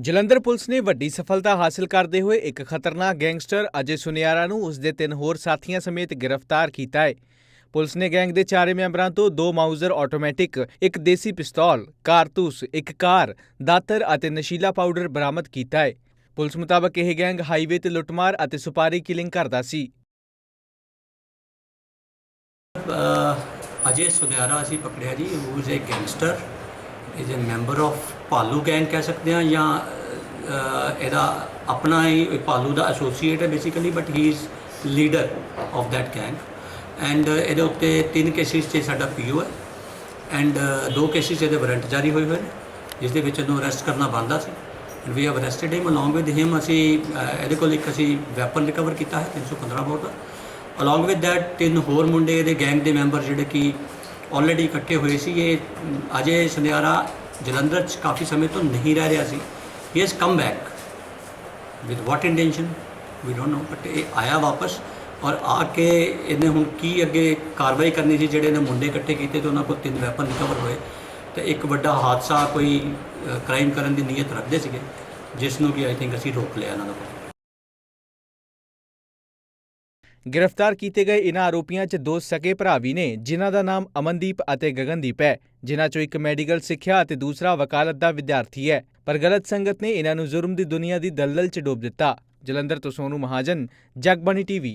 Jalandhar police ਨੇ ਵੱਡੀ ਸਫਲਤਾ ਹਾਸਲ ਕਰਦੇ ਹੋਏ ਇੱਕ ਖਤਰਨਾਕ ਗੈਂਗਸਟਰ ਅਜੇ ਸੁਨਿਆਰਾ ਨੂੰ ਉਸ ਦੇ ਤਿੰਨ ਹੋਰ ਸਾਥੀਆਂ ਸਮੇਤ ਗ੍ਰਿਫਤਾਰ ਕੀਤਾ ਹੈ। ਪੁਲਿਸ ਨੇ ਗੈਂਗ ਦੇ ਚਾਰੇ ਮੈਂਬਰਾਂ ਤੋਂ ਦੋ ਮਾਊਜ਼ਰ ਆਟੋਮੈਟਿਕ, ਇੱਕ ਦੇਸੀ ਪਿਸਤੌਲ, ਕਾਰਤੂਸ, ਇੱਕ ਕਾਰ, ਦਾਤਰ ਅਤੇ ਨਸ਼ੀਲਾ ਪਾਊਡਰ ਬਰਾਮਦ ਕੀਤਾ ਹੈ। ਪੁਲਿਸ ਮੁਤਾਬਕ ਇਹ ਗੈਂਗ ਹਾਈਵੇ ਤੇ ਲੁੱਟਮਾਰ ਅਤੇ ਸੁਪਾਰੀ ਕਿਲਿੰਗ ਕਰਦਾ ਸੀ। ਅਜੇ ਸੁਨਿਆਰਾ ਅਸੀਂ ਪਕੜਿਆ ਜੀ who is a gangster is a member of Bhalu gang ਕਹਿ ਸਕਦੇ ਹਾਂ ਜਾਂ ਇਹਦਾ ਆਪਣਾ ਹੀ ਭਾਲੂ ਦਾ ਐਸੋਸੀਏਟ ਹੈ basically but he is leader of that gang and ਇਹਦੇ ਉੱਤੇ ਤਿੰਨ ਕੇਸਿਸ 'ਚ ਸਾਡਾ ਪੀਓ ਹੈ। ਐਂਡ ਦੋ ਕੇਸਿਸ ਇਹਦੇ ਵਾਰੰਟ ਜਾਰੀ ਹੋਏ ਹੋਏ ਨੇ, ਜਿਸ ਦੇ ਵਿੱਚ ਇਹਨੂੰ ਅਰੈਸਟ ਕਰਨਾ ਬੰਦਾ ਸੀ। And we have arrested him along with him ਅਸੀਂ ਇਹਦੇ ਕੋਲ ਇੱਕ ਅਸੀਂ ਵੈਪਨ ਰਿਕਵਰ ਕੀਤਾ ਹੈ 315 ਬੋਰ ਦਾ। ਅਲੋਂਗ ਵਿਦ ਦੈਟ ਤਿੰਨ ਹੋਰ ਮੁੰਡੇ ਇਹਦੇ ਗੈਂਗ ਦੇ ਮੈਂਬਰ ਜਿਹੜੇ ਕਿ ਆਲਰੇਡੀ ਇਕੱਠੇ ਹੋਏ ਸੀ ਇਹ ਅਜੇ ਸੁਨਿਆਰਾ ਜਲੰਧਰ 'ਚ ਕਾਫੀ ਸਮੇਂ ਤੋਂ ਨਹੀਂ ਰਹਿ ਰਿਹਾ ਸੀ। He has come back with what intention we don't know but ਇਹ ਆਇਆ ਵਾਪਸ ਔਰ ਆ ਕੇ ਇਹਨੇ ਹੁਣ ਕੀ ਅੱਗੇ ਕਾਰਵਾਈ ਕਰਨੀ ਸੀ, ਜਿਹੜੇ ਇਹਨੇ ਮੁੰਡੇ ਇਕੱਠੇ ਕੀਤੇ ਤੇ ਉਹਨਾਂ ਕੋਲ ਤਿੰਨ ਵੈਪਨ ਰਿਕਵਰ ਹੋਏ। ਤੇ ਇੱਕ ਵੱਡਾ ਹਾਦਸਾ ਕੋਈ ਕ੍ਰਾਈਮ ਕਰਨ ਦੀ ਨੀਅਤ ਰੱਖਦੇ ਸੀਗੇ, ਜਿਸ ਨੂੰ ਕਿ ਆਈ ਥਿੰਕ ਅਸੀਂ ਰੋਕ ਲਿਆ ਇਹਨਾਂ ਦਾ ਗ੍ਰਿਫਤਾਰ ਕੀਤੇ ਗਏ ਇਨ੍ਹਾਂ ਆਰੋਪੀਆਂ 'ਚ ਦੋ ਸਕੇ ਭਰਾ ਵੀ ਨੇ, ਜਿਨ੍ਹਾਂ ਦਾ ਨਾਮ ਅਮਨਦੀਪ ਅਤੇ ਗਗਨਦੀਪ ਹੈ, ਜਿਨ੍ਹਾਂ 'ਚੋਂ ਇੱਕ ਮੈਡੀਕਲ ਸਿੱਖਿਆ ਅਤੇ ਦੂਸਰਾ ਵਕਾਲਤ ਦਾ ਵਿਦਿਆਰਥੀ ਹੈ। ਪਰ ਗਲਤ ਸੰਗਤ ਨੇ ਇਨ੍ਹਾਂ ਨੂੰ ਜ਼ੁਰਮ ਦੀ ਦੁਨੀਆ ਦੀ ਦਲਦਲ 'ਚ ਡੋਬ ਦਿੱਤਾ। ਜਲੰਧਰ ਤੋਂ ਸੋਨੂ ਮਹਾਜਨ, ਜਗਬਾਣੀ ਟੀਵੀ